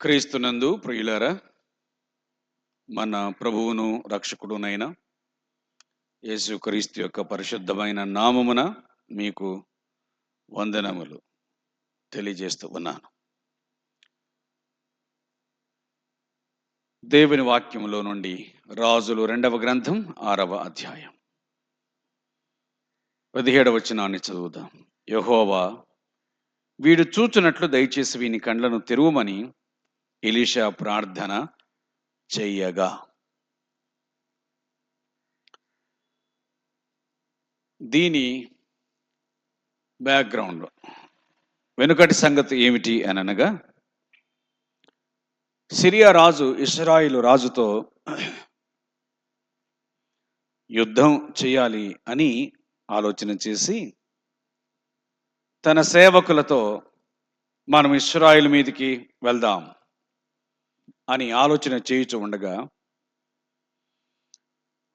క్రీస్తునందు ప్రియులారా మన ప్రభువును రక్షకుడునైన యేసు క్రీస్తు యొక్క పరిశుద్ధమైన నామమున మీకు వందనములు తెలియజేస్తూ ఉన్నాను. దేవుని వాక్యములో నుండి రాజులు రెండవ గ్రంథం ఆరవ అధ్యాయం. పదిహేడవ వచనాన్ని చదువుదాం. యహోవా వీడు చూచునట్లు దయచేసి వీని కండ్లను తెరువమని ఎలీషా ప్రార్థన చెయ్యగా దీని బ్యాక్గ్రౌండ్ వెనుకటి సంగతి ఏమిటి అని అనగా సిరియా రాజు ఇస్రాయిలు రాజుతో యుద్ధం చేయాలి అని ఆలోచన చేసి తన సేవకులతో మనం ఇస్రాయిల్ మీదకి వెళ్దాం. అని ఆలోచన చేయుచు ఉండగా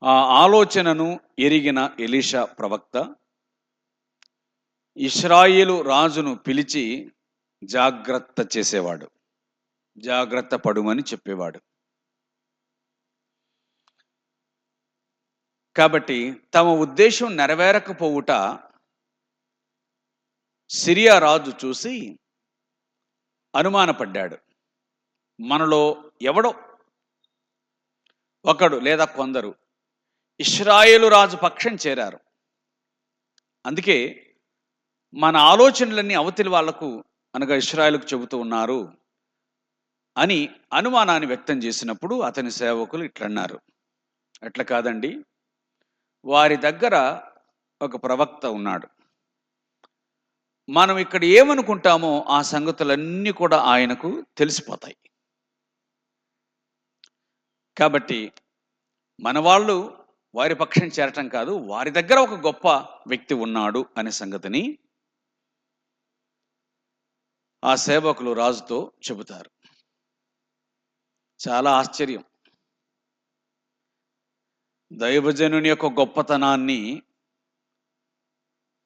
ఆ ఆలోచనను ఎరిగిన ఎలీషా ప్రవక్త ఇస్రాయిలు రాజును పిలిచి జాగ్రత్త చేసేవాడు. జాగ్రత్త పడుమని చెప్పేవాడు. కాబట్టి తమ ఉద్దేశం నెరవేరకపోవుట సిరియా రాజు చూసి అనుమానపడ్డాడు. మనలో ఎవడో ఒకడు లేదా కొందరు ఇస్రాయేలు రాజు పక్షం చేరారు. అందుకే మన ఆలోచనలన్నీ అవతలి వాళ్ళకు అనగా ఇస్రాయేల్కు చెబుతూ ఉన్నారు అని అనుమానాన్ని వ్యక్తం చేసినప్పుడు అతని సేవకులు ఇట్లన్నారు. అట్లా కాదండి వారి దగ్గర ఒక ప్రవక్త ఉన్నాడు. మనం ఇక్కడ ఏమనుకుంటామో ఆ సంగతులన్నీ కూడా ఆయనకు తెలిసిపోతాయి. కాబట్టి మన వాళ్ళు వారి పక్షం చేరటం కాదు వారి దగ్గర ఒక గొప్ప వ్యక్తి ఉన్నాడు అనే సంగతిని ఆ సేవకులు రాజుతో చెబుతారు. చాలా ఆశ్చర్యం. దైవజనుని యొక్క గొప్పతనాన్ని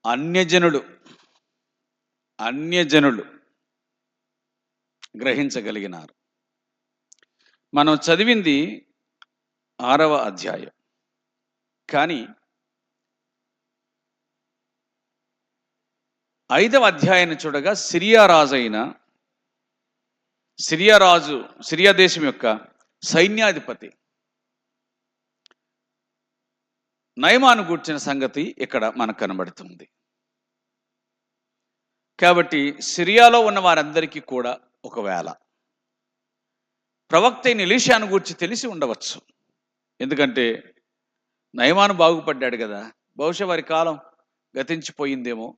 అన్యజనులు అన్యజనులు గ్రహించగలిగినారు. మనం చదివింది ఆరవ అధ్యాయం. కానీ ఐదవ అధ్యాయాన్ని చూడగా సిరియా రాజు అయిన సిరియా రాజు సిరియా దేశం యొక్క సైన్యాధిపతి నయమాను గూర్చిన సంగతి ఇక్కడ మనకు కనబడుతుంది. కాబట్టి సిరియాలో ఉన్న వారందరికీ కూడా ఒకవేళ ప్రవక్త అయిన ఎలీషాను గూర్చి తెలిసి ఉండవచ్చు. ఎందుకంటే నయమాను బాగుపడ్డాడు కదా. బహుశా వారి కాలం గతించిపోయిందేమో.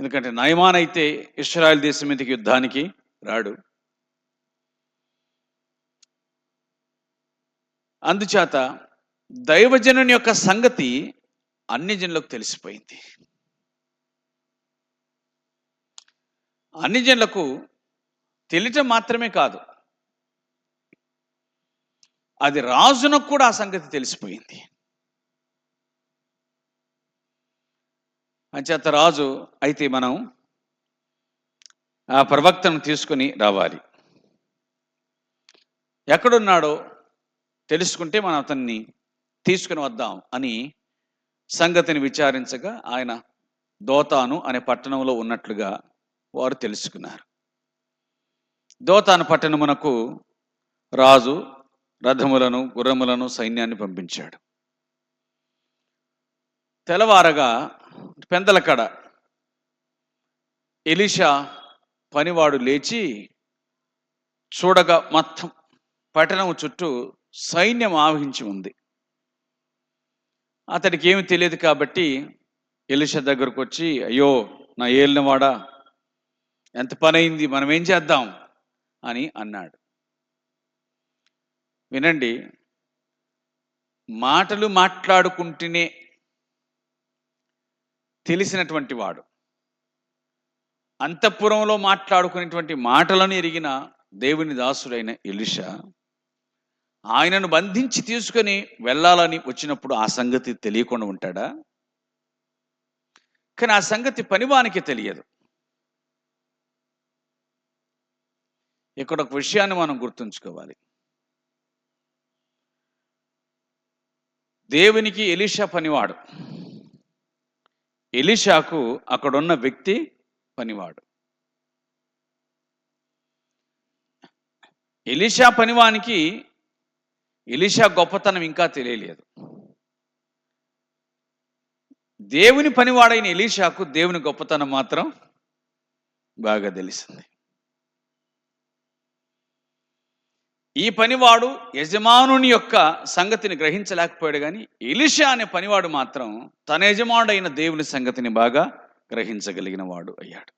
ఎందుకంటే నయమాన్ అయితే ఇస్రాయల్ దేశం మీదకి యుద్ధానికి రాడు. అందుచేత దైవజనుని యొక్క సంగతి అన్ని జనులకు తెలిసిపోయింది. అన్ని జనులకు తెలియటం మాత్రమే కాదు అది రాజునకు కూడా ఆ సంగతి తెలిసిపోయింది. అంచేత రాజు అయితే మనం ఆ ప్రవక్తను తీసుకుని రావాలి. ఎక్కడున్నాడో తెలుసుకుంటే మనం అతన్ని తీసుకుని వద్దాం అని సంగతిని విచారించగా ఆయన దోతాను అనే పట్టణంలో ఉన్నట్లుగా వారు తెలుసుకున్నారు. దోతాను పట్టణమునకు రాజు రథములను గుర్రములను సైన్యాన్ని పంపించాడు. తెల్లవారగా పెందలకడ ఎలిషా పనివాడు లేచి చూడగా మొత్తం పట్టణం చుట్టూ సైన్యం ఆవహించి ఉంది. అతడికి ఏమి తెలియదు కాబట్టి ఎలిషా దగ్గరకు వచ్చి అయ్యో నా ఏలినవాడా ఎంత పని అయింది మనం ఏం చేద్దాం? అని అన్నాడు. వినండి. మాటలు మాట్లాడుకుంటేనే తెలిసినటువంటి వాడు. అంతఃపురంలో మాట్లాడుకునేటువంటి మాటలను ఎరిగిన దేవుని దాసుడైన ఎలిష ఆయనను బంధించి తీసుకొని వెళ్ళాలని వచ్చినప్పుడు ఆ సంగతి తెలియకుండా ఉంటాడా? కానీ ఆ సంగతి పనివానికి తెలియదు. ఇక్కడ ఒక విషయాన్ని మనం గుర్తుంచుకోవాలి. దేవునికి ఎలీషా పనివాడు. ఎలీషాకు అక్కడున్న వ్యక్తి పనివాడు. ఎలీషా పనివానికి ఎలీషా గొప్పతనం ఇంకా తెలియలేదు. దేవుని పనివాడైన ఎలీషాకు దేవుని గొప్పతనం మాత్రం బాగా తెలిసింది. ఈ పనివాడు యజమానుని యొక్క సంగతిని గ్రహించలేకపోయాడు కానీ ఎలిషా అనే పనివాడు మాత్రం తన యజమానుడైన దేవుని సంగతిని బాగా గ్రహించగలిగిన వాడు అయ్యాడు.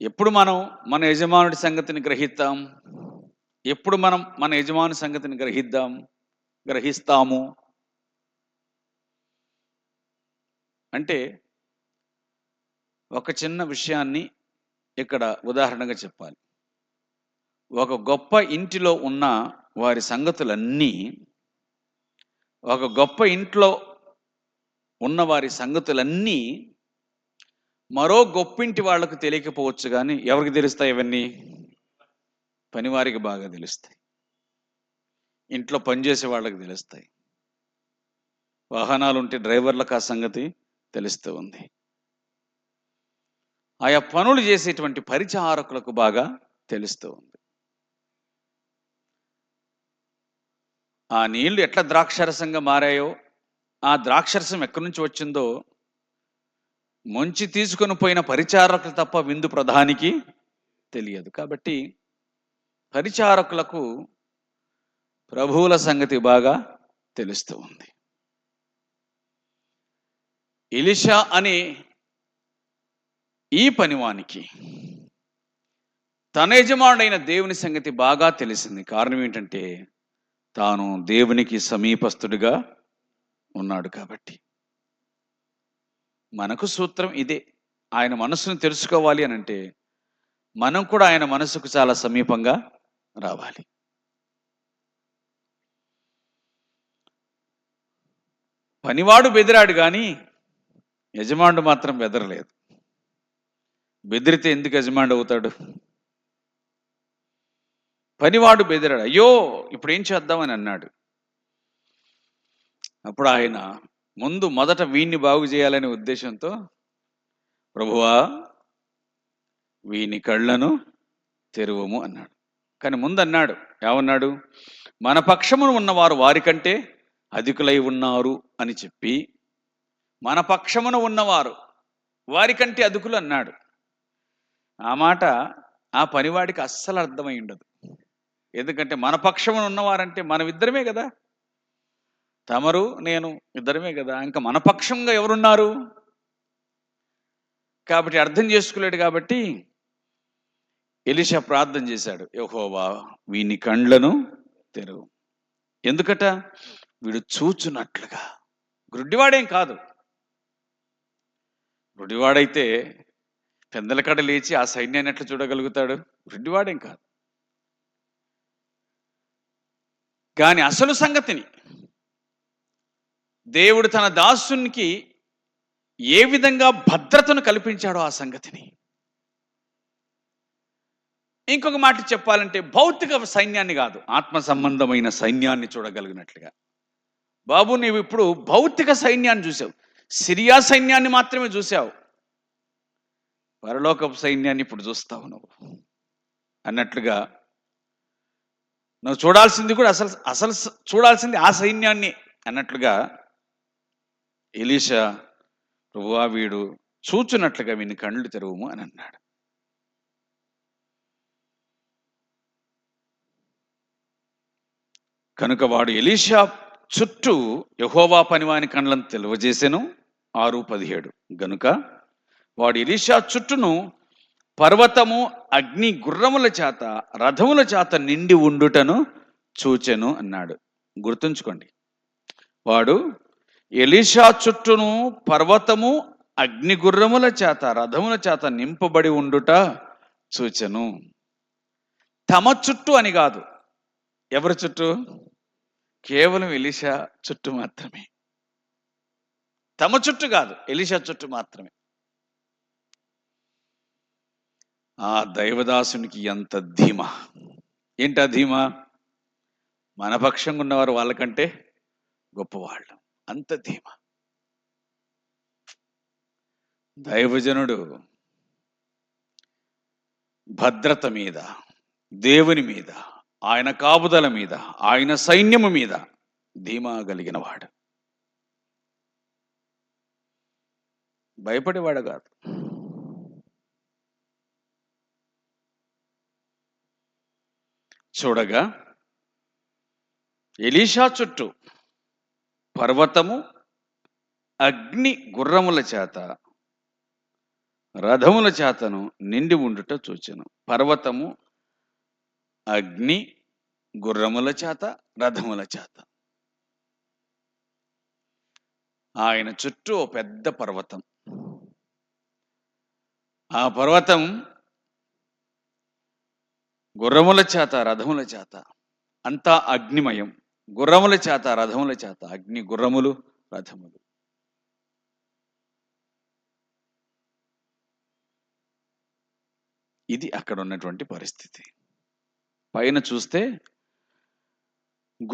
ఎప్పుడు మనం మన యజమానుడి సంగతిని గ్రహిద్దాం? ఎప్పుడు మనం మన యజమాని సంగతిని గ్రహిద్దాం? గ్రహిస్తాము? అంటే ఒక చిన్న విషయాన్ని ఇక్కడ ఉదాహరణగా చెప్పాలి. ఒక గొప్ప ఇంటిలో ఉన్న వారి సంగతులన్నీ ఒక గొప్ప ఇంట్లో ఉన్న వారి సంగతులన్నీ మరో గొప్పింటి వాళ్ళకు తెలియకపోవచ్చు కానీ ఎవరికి తెలుస్తాయి ఇవన్నీ? పనివారికి బాగా తెలుస్తాయి. ఇంట్లో పనిచేసే వాళ్ళకి తెలుస్తాయి. వాహనాలు ఉంటే డ్రైవర్లకు ఆ సంగతి తెలుస్తూ ఉంది. ఆయా పనులు చేసేటువంటి పరిచారకులకు బాగా తెలుస్తూ ఉంది. ఆ నీళ్ళు ఎట్లా ద్రాక్షరసంగా మారాయో ఆ ద్రాక్షరసం ఎక్కడి నుంచి వచ్చిందో ముంచి తీసుకొని పోయిన పరిచారకులు తప్ప విందు ప్రధానికి తెలియదు. కాబట్టి పరిచారకులకు ప్రభువుల సంగతి బాగా తెలుస్తూ ఉంది. ఇలిషా అనే ఈ పనివానికి తన యజమానుడైన దేవుని సంగతి బాగా తెలిసింది. కారణం ఏంటంటే తాను దేవునికి సమీపస్తుడిగా ఉన్నాడు కాబట్టి. మనకు సూత్రం ఇదే. ఆయన మనసును తెలుసుకోవాలి అని అంటే మనం కూడా ఆయన మనసుకు చాలా సమీపంగా రావాలి. పనివాడు బెదిరాడు కానీ యజమానుడు మాత్రం బెదరలేదు. బెదిరితే ఎందుకు యజమానుడు అవుతాడు? పనివాడు బెదిరాడు అయ్యో ఇప్పుడు ఏం చేద్దామని అన్నాడు. అప్పుడు ఆయన ముందు మొదట వీణ్ణి బాగు చేయాలనే ఉద్దేశంతో ప్రభువా వీని కళ్ళను తెరువము అన్నాడు. కానీ ముందు అన్నాడు ఏమన్నాడు? మన పక్షమును ఉన్నవారు వారికంటే అధికులై ఉన్నారు అని చెప్పి మన పక్షమున ఉన్నవారు వారికంటే అధికులు అన్నాడు. ఆ మాట ఆ పనివాడికి అస్సలు అర్థమై ఉండదు. ఎందుకంటే మన పక్షమున ఉన్నవారంటే మనమిద్దరమే కదా. తమరు నేను ఇద్దరమే కదా. ఇంకా మన పక్షంగా ఎవరున్నారు? కాబట్టి అర్థం చేసుకోలేడు కాబట్టి ఎలిషా ప్రార్థన చేశాడు. యహోవా వీని కండ్లను తెరువు ఎందుకట? వీడు చూచునట్లుగా గ్రుడ్డివాడేం కాదు. గుడ్డివాడైతే పెందల కడ లేచి ఆ సైన్యాన్ని ఎట్లా చూడగలుగుతాడు? గుడ్డివాడేం కాదు. కానీ అసలు సంగతిని దేవుడు తన దాసునికి ఏ విధంగా భద్రతను కల్పించాడో ఆ సంగతిని. ఇంకొక మాట చెప్పాలంటే భౌతిక సైన్యాన్ని కాదు ఆత్మ సంబంధమైన సైన్యాన్ని చూడగలిగినట్లుగా. బాబు నీవు ఇప్పుడు భౌతిక సైన్యాన్ని చూసావు. సిరియా సైన్యాన్ని మాత్రమే చూసావు. పరలోకపు సైన్యాన్ని ఇప్పుడు చూస్తావు నువ్వు. అన్నట్లుగా నువ్వు చూడాల్సింది కూడా అసలు అసలు చూడాల్సింది ఆ సైన్యాన్ని అన్నట్లుగా ఎలీషా ప్రభువా వీడు చూచున్నట్లుగా వీని కళ్ళు తెరవము అని అన్నాడు. కనుక వాడు ఎలీషా చుట్టూ యహోవా పనివాని కండ్లను తెలియజేశాను ఆరు పదిహేడు. గనుక వాడు ఎలీషా చుట్టూను పర్వతము అగ్ని గుర్రముల చేత రథముల చేత నిండి ఉండుటను చూచెను అన్నాడు. గుర్తుంచుకోండి. వాడు ఎలీషా చుట్టూను పర్వతము అగ్ని గుర్రముల చేత రథముల చేత నింపబడి ఉండుట చూచెను. తమ చుట్టూ అని కాదు. ఎవరి చుట్టూ? కేవలం ఎలిషా చుట్టూ మాత్రమే. తమ చుట్టూ కాదు ఎలిషా చుట్టూ మాత్రమే. ఆ దైవదాసునికి ఎంత ధీమ. ఏంట ధీమా? మన పక్షంగా ఉన్నవారు వాళ్ళకంటే గొప్పవాళ్ళు. అంత ధీమ. దైవజనుడు భద్రత మీద దేవుని మీద ఆయన కాపుదల మీద ఆయన సైన్యము మీద ధీమా కలిగిన వాడు భయపడేవాడు కాదు. చూడగా ఎలీషా చుట్టూ పర్వతము అగ్ని గుర్రముల చేత రథముల చేతను నిండి ఉండుట చూచెను. పర్వతము అగ్ని గుర్రముల చేత రథముల చేత. ఆయన చుట్టూ ఓ పెద్ద పర్వతం. ఆ పర్వతం గుర్రముల చేత రథముల చేత. అంతా అగ్నిమయం. గుర్రముల చేత రథముల చేత. అగ్ని గుర్రములు రథములు. ఇది అక్కడ ఉన్నటువంటి పరిస్థితి. పైన చూస్తే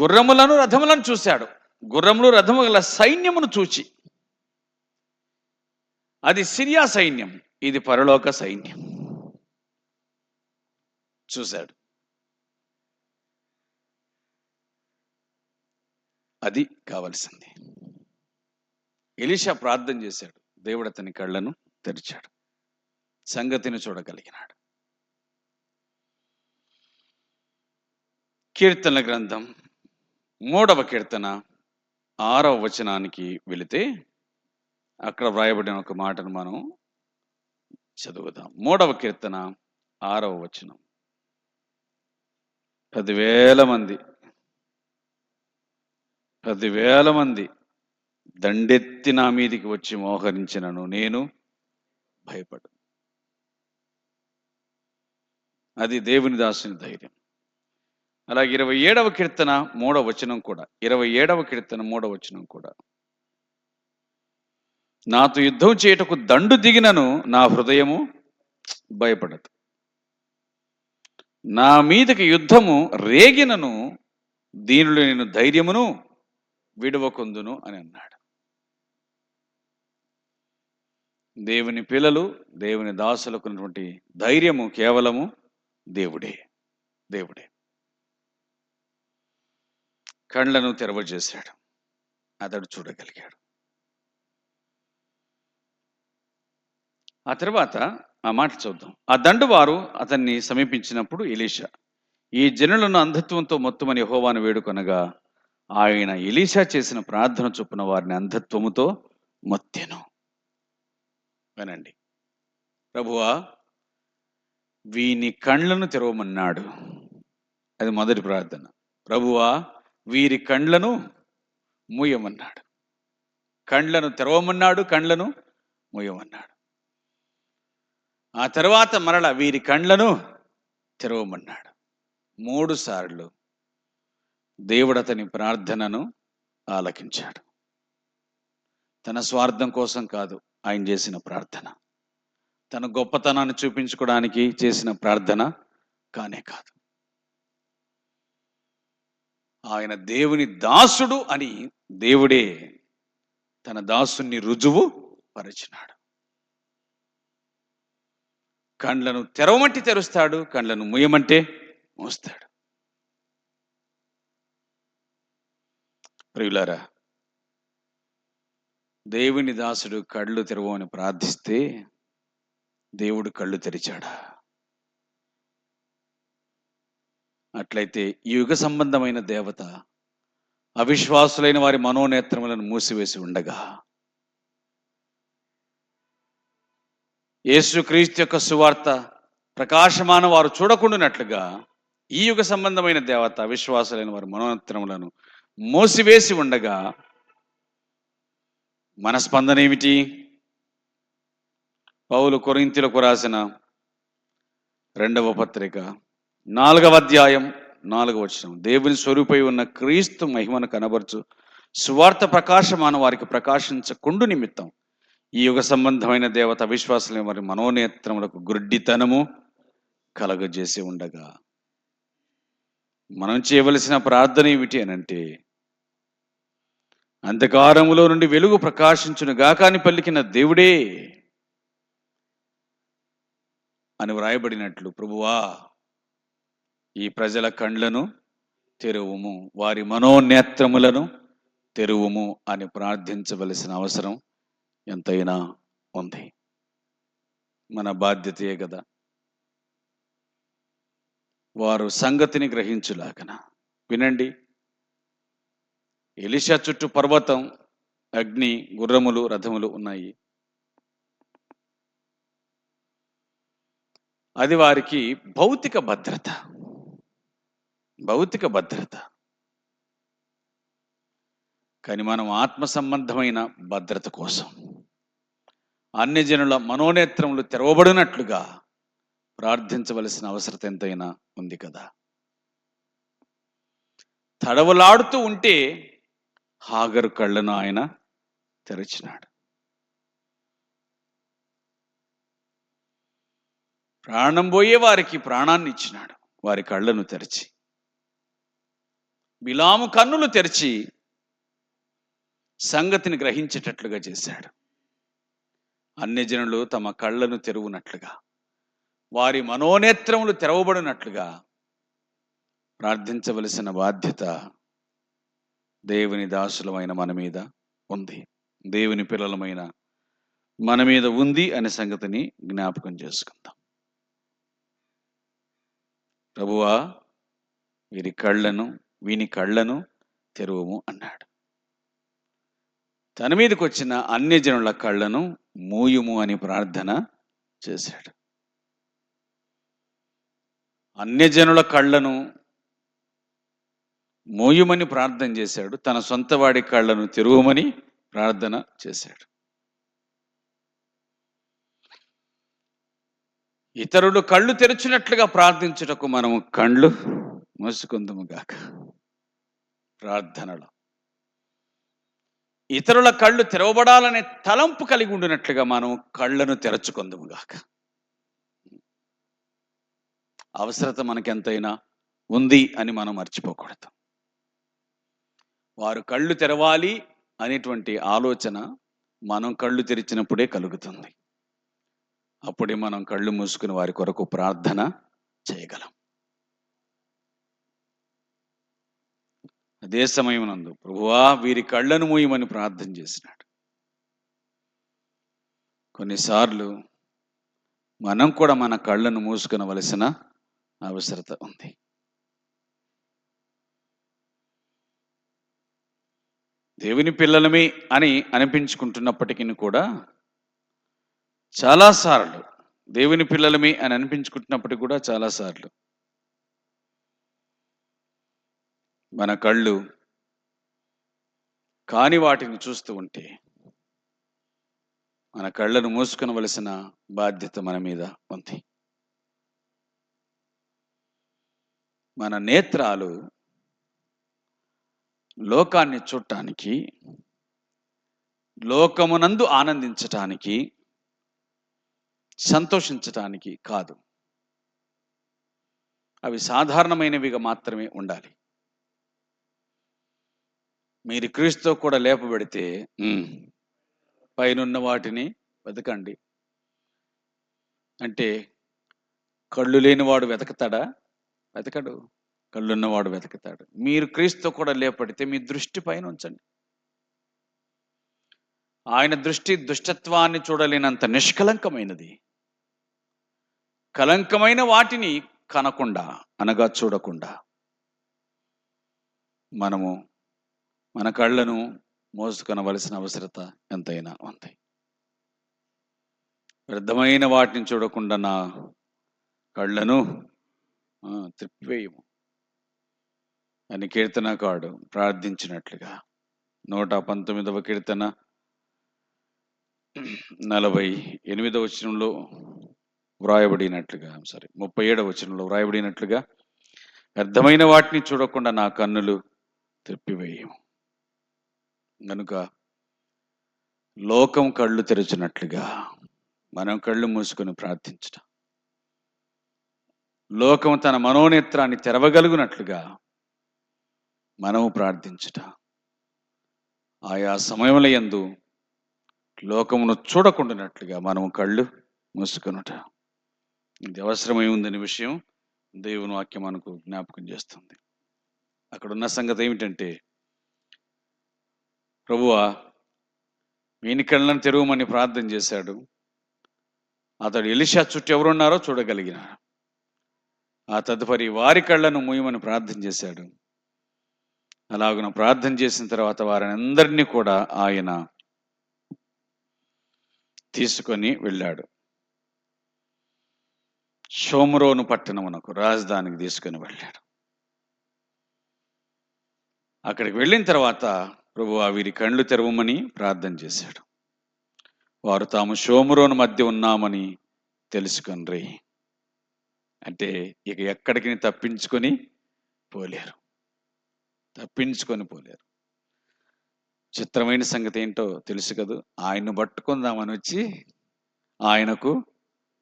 గుర్రములను రథములను చూశాడు. గుర్రములు రథము గల సైన్యమును చూచి. అది సిరియా సైన్యం. ఇది పరలోక సైన్యం. చూశాడు. అది కావలసింది. ఎలిషా ప్రార్థన చేశాడు. దేవుడు అతని కళ్ళను తెరిచాడు. సంగతిని చూడగలిగినాడు. కీర్తన గ్రంథం మూడవ కీర్తన ఆరవ వచనానికి వెళితే అక్కడ వ్రాయబడిన ఒక మాటను మనం చదువుదాం. మూడవ కీర్తన ఆరవ వచనం. పదివేల మంది. పదివేల మంది దండెత్తి నా మీదికి వచ్చి మోహరించినను నేను భయపడు అది దేవుని దాసుని ధైర్యం. అలాగే ఇరవై ఏడవ కీర్తన మూడవ వచనం కూడా. ఇరవై ఏడవ కీర్తన మూడవ వచనం కూడా. నాతో యుద్ధం చేయుటకు దండు దిగినను నా హృదయము భయపడదు. నా మీదకి యుద్ధము రేగినను దీనిలో నేను ధైర్యమును విడవకొందును అని అన్నాడు. దేవుని పిల్లలు దేవుని దాసులకు ఉన్నటువంటి ధైర్యము కేవలము దేవుడే దేవుడే. కళ్ళను తెరవజేశాడు. అతడు చూడగలిగాడు. ఆ తర్వాత ఆ మాట చూద్దాం. ఆ దండువారు అతన్ని సమీపించినప్పుడు ఎలీషా ఈ జనులను అంధత్వంతో మొత్తమని హోవాను వేడుకొనగా ఆయన ఎలీషా చేసిన ప్రార్థన చొప్పున వారిని అంధత్వముతో మొత్తెను. వినండి. ప్రభువా వీని కండ్లను తెరవమన్నాడు. అది మొదటి ప్రార్థన. ప్రభువా వీరి కండ్లను మూయమన్నాడు. కండ్లను తెరవమన్నాడు కండ్లను మూయమన్నాడు. ఆ తర్వాత మరల వీరి కండ్లను తెరవమన్నాడు. మూడు సార్లు దేవుడు అతని ప్రార్థనను ఆలకించాడు. తన స్వార్థం కోసం కాదు ఆయన చేసిన ప్రార్థన. తన గొప్పతనాన్ని చూపించుకోవడానికి చేసిన ప్రార్థన కానే కాదు. ఆయన దేవుని దాసుడు అని దేవుడే తన దాసుని రుజువు పరిచినాడు. కండ్లను తెరవమంటే తెరుస్తాడు కండ్లను ముయ్యమంటే మూస్తాడు. ప్రియులారా దేవుని దాసుడు కళ్ళు తెరవని ప్రార్థిస్తే దేవుడు కళ్ళు తెరిచాడా? అట్లయితే ఈ యుగ సంబంధమైన దేవత అవిశ్వాసులైన వారి మనోనేత్రములను మూసివేసి ఉండగా యేసుక్రీస్తు యొక్క సువార్త ప్రకాశమాన వారు చూడకుండానట్లుగా ఈ యుగ సంబంధమైన దేవత అవిశ్వాసులైన వారి మనోనేత్రములను మూసివేసి ఉండగా మన స్పందన ఏమిటి? పౌలు కొరింతలకు రాసిన రెండవ పత్రిక నాలుగవ అధ్యాయం నాలుగవ వచనం. దేవుని స్వరూపై ఉన్న క్రీస్తు మహిమను కనబరచు సువార్త ప్రకాశమాన వారికి ప్రకాశించకుండు నిమిత్తం ఈ యుగ సంబంధమైన దేవత అవిశ్వాసులు వారి మనోనేత్రములకు గుడ్డితనము కలగజేసి ఉండగా మనం చేయవలసిన ప్రార్థన ఏమిటి అని అంటే అంధకారములో నుండి వెలుగు ప్రకాశించును గాకాని పలికిన దేవుడే అని వ్రాయబడినట్లు ప్రభువా ఈ ప్రజల కండ్లను తెరువుము వారి మనోనేత్రములను తెరువుము అని ప్రార్థించవలసిన అవసరం ఎంతైనా ఉంది. మన బాధ్యతే కదా వారు సంగతిని గ్రహించులాగన. వినండి. ఎలిషా చుట్టూ పర్వతం అగ్ని గుర్రములు రథములు ఉన్నాయి. అది వారికి భౌతిక భద్రత. భౌతిక భద్రత. కానీ మనం ఆత్మ సంబంధమైన భద్రత కోసం అన్ని జనుల మనోనేత్రములు తెరవబడినట్లుగా ప్రార్థించవలసిన అవసరత ఎంతైనా ఉంది కదా. తడవలాడుతూ ఉంటే హాగరు కళ్ళను ఆయన తెరిచినాడు. ప్రాణం పోయే వారికి ప్రాణాన్ని ఇచ్చినాడు. వారి కళ్ళను తెరిచి బిలాము కన్నులు తెరిచి సంగతిని గ్రహించేటట్లుగా చేశాడు. అన్ని జనులు తమ కళ్ళను తెరువునట్లుగా వారి మనోనేత్రములు తెరవబడినట్లుగా ప్రార్థించవలసిన బాధ్యత దేవుని దాసులమైన మన మీద ఉంది. దేవుని పిల్లలమైన మన మీద ఉంది అనే సంగతిని జ్ఞాపకం చేసుకుందాం. ప్రభువా వీరి కళ్ళను వీని కళ్ళను తెరువుము అన్నాడు. తన మీదకి వచ్చిన అన్య జనుల కళ్ళను మూయుము అని ప్రార్థన చేశాడు. అన్యజనుల కళ్ళను మోయుమని ప్రార్థన చేశాడు. తన సొంత వాడి కళ్ళను తెరువమని ప్రార్థన చేశాడు. ఇతరులు కళ్ళు తెరిచినట్లుగా ప్రార్థించుటకు మనము కళ్ళు మూసుకుందాము గాక. ప్రార్థనలో ఇతరుల కళ్ళు తెరవబడాలనే తలంపు కలిగి ఉండినట్లుగా మనం కళ్ళను తెరచుకుందాముగాక అవసరత మనకెంతైనా ఉంది అని మనం మర్చిపోకూడదు. వారు కళ్ళు తెరవాలి అనేటువంటి ఆలోచన మనం కళ్ళు తెరిచినప్పుడే కలుగుతుంది. అప్పుడే మనం కళ్ళు మూసుకుని వారి కొరకు ప్రార్థన చేయగలం. అదే సమయం నందు ప్రభువా వీరి కళ్ళను మూయమని ప్రార్థన చేసినాడు. కొన్నిసార్లు మనం కూడా మన కళ్ళను మూసుకునవలసిన అవసరత ఉంది. దేవుని పిల్లలమే అని అనిపించుకుంటున్నప్పటికీ కూడా చాలాసార్లు దేవుని పిల్లలమే అని అనిపించుకుంటున్నప్పటికీ కూడా చాలాసార్లు మన కళ్ళు కాని వాటిని చూస్తూ ఉంటే మన కళ్ళను మూసుకునవలసిన బాధ్యత మన మీద ఉంది. మన నేత్రాలు లోకాన్ని చూడటానికి లోకమునందు ఆనందించటానికి సంతోషించటానికి కాదు. అవి సాధారణమైనవిగా మాత్రమే ఉండాలి. మీరు క్రీస్తుతో కూడా లేపబడితే పైనున్న వాటిని వెతకండి. అంటే కళ్ళు లేనివాడు వెతకతాడా? వెతకడు. కళ్ళున్నవాడు వెతకతాడు. మీరు క్రీస్తుతో కూడా లేపడితే మీ దృష్టి పైన ఉంచండి ఆయన దృష్టి దుష్టత్వాన్ని చూడలేనంత నిష్కలంకమైనది. కలంకమైన వాటిని కనకుండా అనగా చూడకుండా మనము మన కళ్ళను మోసుకొనవలసిన అవసరత ఎంతైనా ఉంది. వ్యర్థమైన వాటిని చూడకుండా నా కళ్ళను త్రిప్పివేయము. అని కీర్తనకాడు ప్రార్థించినట్లుగా. నూట పంతొమ్మిదవ కీర్తన నలభై ఎనిమిదవ వచనంలో వ్రాయబడినట్లుగా సారీ ముప్పై ఏడవ వచనంలో వ్రాయబడినట్లుగా వ్యర్థమైన వాటిని చూడకుండా నా కన్నులు త్రిప్పివేయము. కనుక లోకం కళ్ళు తెరిచినట్లుగా మనం కళ్ళు మూసుకొని ప్రార్థించటం. లోకం తన మనోనేత్రాన్ని తెరవగలుగునట్లుగా మనము ప్రార్థించుట. ఆయా సమయముల యందు లోకమును చూడకుండానట్లుగా మనము కళ్ళు మూసుకొనుట. ఇది అవసరమై ఉందనే విషయం దేవుని వాక్యం మనకు జ్ఞాపకం చేస్తుంది. అక్కడ ఉన్న సంగతి ఏమిటంటే ప్రభువా వీని కళ్ళను తెరవమని ప్రార్థన చేశాడు. అతడు ఎలిషా చుట్టూ ఎవరున్నారో చూడగలిగిన ఆ తదుపరి వారి కళ్ళను మూయమని ప్రార్థన చేశాడు. అలాగున ప్రార్థన చేసిన తర్వాత వారిని అందరినీ కూడా ఆయన తీసుకొని వెళ్ళాడు. షోమరోను పట్టణమునకు రాజధానికి తీసుకొని వెళ్ళాడు. అక్కడికి వెళ్ళిన తర్వాత ప్రభు వీరి కళ్ళు తెరవమని ప్రార్థన చేశాడు. వారు తాము షోమురోను మధ్య ఉన్నామని తెలుసుకుని అంటే ఇక ఎక్కడికి తప్పించుకొని పోలేరు. తప్పించుకొని పోలేరు. చిత్రమైన సంగతి ఏంటో తెలుసు కదా? ఆయన్ను పట్టుకుందామని వచ్చి ఆయనకు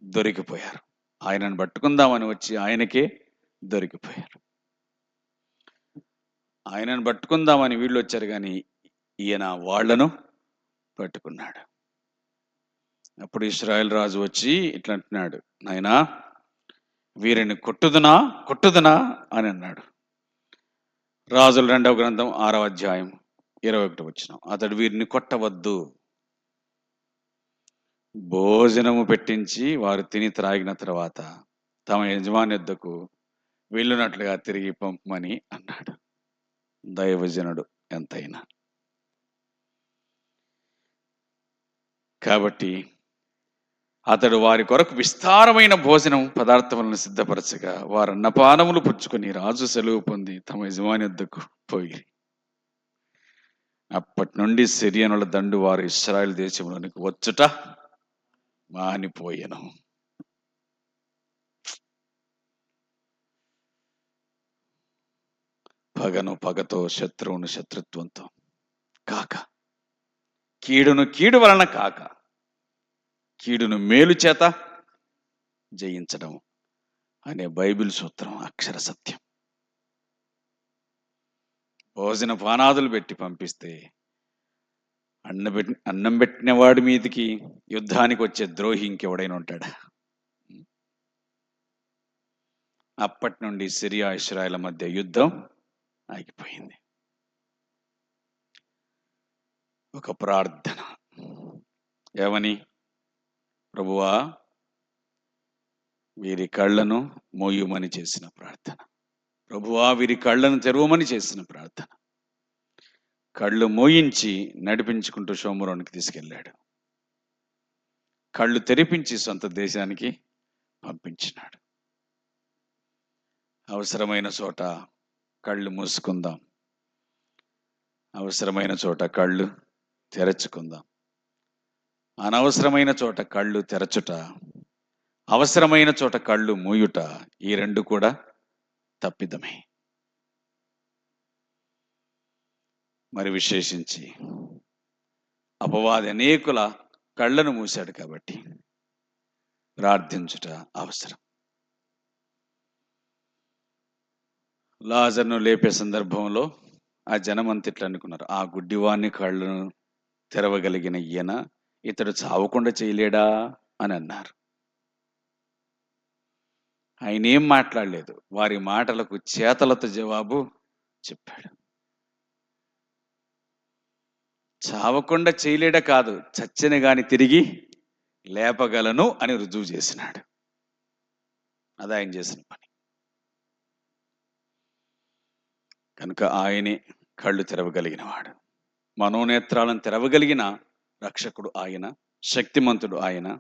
దొరికిపోయారు. ఆయనను పట్టుకుందామని వచ్చి ఆయనకే దొరికిపోయారు. ఆయనను పట్టుకుందామని వీళ్ళు వచ్చారు కానీ ఈయన వాళ్ళను పట్టుకున్నాడు. అప్పుడు ఇస్రాయల్ రాజు వచ్చి ఇట్లా అంటున్నాడు నాయనా వీరిని కొట్టుదునా కొట్టుదునా? అని అన్నాడు. రాజుల రెండవ గ్రంథం ఆరవ అధ్యాయం ఇరవై ఒకటి వచ్చిన అతడు వీరిని కొట్టవద్దు. భోజనము పెట్టించి వారు తిని త్రాగిన తర్వాత తమ యజమాని వద్దకు వెళ్ళినట్లుగా తిరిగి పంపమని అన్నాడు. దైవజనుడు ఎంతైనా. కాబట్టి అతడు వారి కొరకు విస్తారమైన భోజనం పదార్థములను సిద్ధపరచగా వారు అన్నపానములు పుచ్చుకొని రాజు సెలవు పొంది తమ యజమాని వద్దకు పోయి అప్పటి నుండి సిరియనుల దండు వారు ఇస్రాయల్ దేశంలోనికి వచ్చుట మానిపోయాను. పగను పగతో శత్రువును శత్రుత్వంతో. కాక. కీడును కీడు వలన కాక. కీడును మేలు చేత జయించడం అనే బైబిల్ సూత్రం అక్షర సత్యం. భోజన పానాదులు పెట్టి పంపిస్తే అన్న పెట్టి అన్నం పెట్టిన వాడి మీదకి యుద్ధానికి వచ్చే ద్రోహి ఇంకెవడైనా ఉంటాడా? అప్పటి నుండి సిరియా ఇస్రాయల మధ్య యుద్ధం ఆగిపోయింది. ఒక ప్రార్థన. ఏమని? ప్రభువా వీరి కళ్ళను మోయుమని చేసిన ప్రార్థన. ప్రభువా వీరి కళ్ళను తెరవమని చేసిన ప్రార్థన. కళ్ళు మోయించి నడిపించుకుంటూ సోమరానికి తీసుకెళ్ళాడు. కళ్ళు తెరిపించి సొంత దేశానికి పంపించినాడు. అవసరమైన చోట కళ్ళు మూసుకుందాం. అవసరమైన చోట కళ్ళు తెరచుకుందాం. అనవసరమైన చోట కళ్ళు తెరచుట అవసరమైన చోట కళ్ళు మూయుట ఈ రెండు కూడా తప్పిదమే. మరి విశేషించి అపవాది అనేకుల కళ్ళను మూశాడు కాబట్టి ప్రార్థించుట అవసరం. లాజర్ను లేపే సందర్భంలో ఆ జనం ఇట్లా అనుకున్నారు. ఆ గుడ్డివాణ్ణి కళ్ళను తెరవగలిగిన ఈయన ఇతడు చావకుండా చేయలేడా? అని అన్నారు. ఆయన ఏం మాట్లాడలేదు. వారి మాటలకు చేతలతో జవాబు చెప్పాడు. చావకుండా చేయలేడా కాదు చచ్చిన గాని తిరిగి లేపగలను అని రుజువు చేసినాడు. అది ఆయన చేసిన పని. కనుక ఆయనే కళ్ళు తెరవగలిగినవాడు. మనోనేత్రాలను తెరవగలిగిన రక్షకుడు ఆయన శక్తిమంతుడు ఆయన.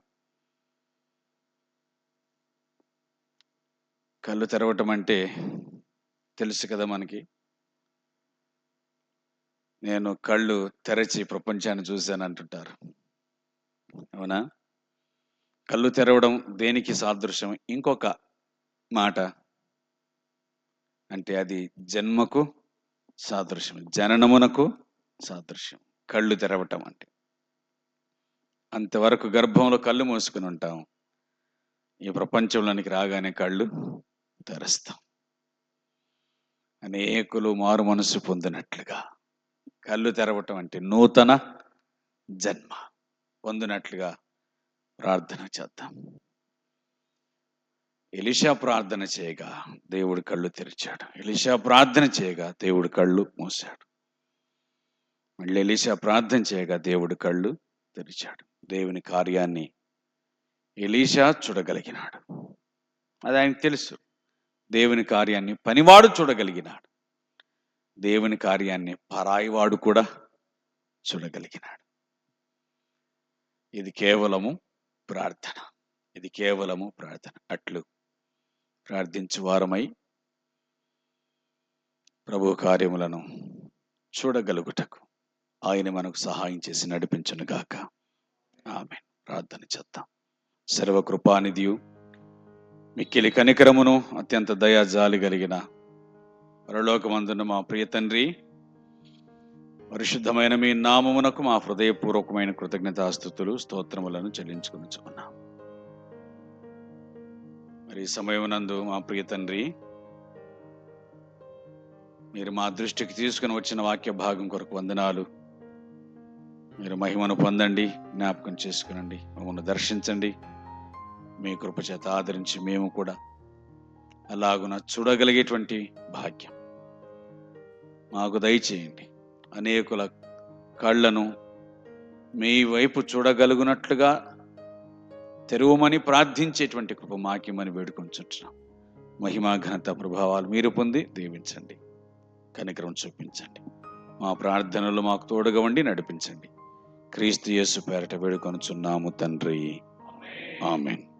కళ్ళు తెరవటం అంటే తెలుసు కదా మనకి. నేను కళ్ళు తెరచి ప్రపంచాన్ని చూశాను అంటుంటారు. అవునా? కళ్ళు తెరవడం దేనికి సాదృశ్యం? ఇంకొక మాట. అంటే అది జన్మకు సాదృశ్యం జననమునకు సాదృశ్యం కళ్ళు తెరవటం అంటే. అంతవరకు గర్భంలో కళ్ళు మూసుకుని ఉంటాం. ఈ ప్రపంచంలోనికి రాగానే కళ్ళు తెరుస్తాం. అనేకులు మారు మనసు పొందినట్లుగా. కళ్ళు తెరవటం అంటే నూతన జన్మ. పొందినట్లుగా ప్రార్థన చేద్దాం. ఎలిషా ప్రార్థన చేయగా దేవుడి కళ్ళు తెరిచాడు. ఎలిషా ప్రార్థన చేయగా దేవుడి కళ్ళు మూశాడు. మళ్ళీ ఎలిషా ప్రార్థన చేయగా దేవుడి కళ్ళు తెరిచాడు. దేవుని కార్యాన్ని ఎలీషా చూడగలిగినాడు. అది ఆయనకు తెలుసు. దేవుని కార్యాన్ని పనివాడు చూడగలిగినాడు. దేవుని కార్యాన్ని పరాయివాడు కూడా చూడగలిగినాడు. ఇది కేవలము ప్రార్థన. ఇది కేవలము ప్రార్థన. అట్లు ప్రార్థించువారమై ప్రభు కార్యములను చూడగలుగుటకు ఆయన మనకు సహాయం చేసి నడిపించును గాక. ఆమె ప్రార్థన చేద్దాం. సర్వకృపానిధియు మిక్కిలి కనికరమును అత్యంత దయా జాలి కలిగిన పరలోకమందున మా ప్రియ తండ్రి పరిశుద్ధమైన మీ నామమునకు మా హృదయపూర్వకమైన కృతజ్ఞతాస్థుతులు స్తోత్రములను చెల్లించుకునిచుకున్నాం మరి సమయం సమయమునందు మా ప్రియ తండ్రి మీరు మా దృష్టికి తీసుకుని వచ్చిన వాక్య భాగం కొరకు వందనాలు. మీరు మహిమను పొందండి జ్ఞాపకం చేసుకునండి మమ్మల్ని దర్శించండి. మీ కృప చేత ఆదరించి మేము కూడా అలాగున చూడగలిగేటువంటి భాగ్యం. మాకు దయచేయండి. అనేకుల కళ్ళను మీ వైపు చూడగలుగునట్లుగా తెరువమని ప్రార్థించేటువంటి కృప మాకిమని వేడుకొంచుంటున్నాం మహిమా ఘనత ప్రభావాలు మీరు పొంది దీవించండి. కనికరం చూపించండి. మా ప్రార్థనలు మాకు తోడుగా ఉండి నడిపించండి. క్రీస్తు యేసు పేరట వేడుకొనుచున్నాము తండ్రి. ఆమెన్.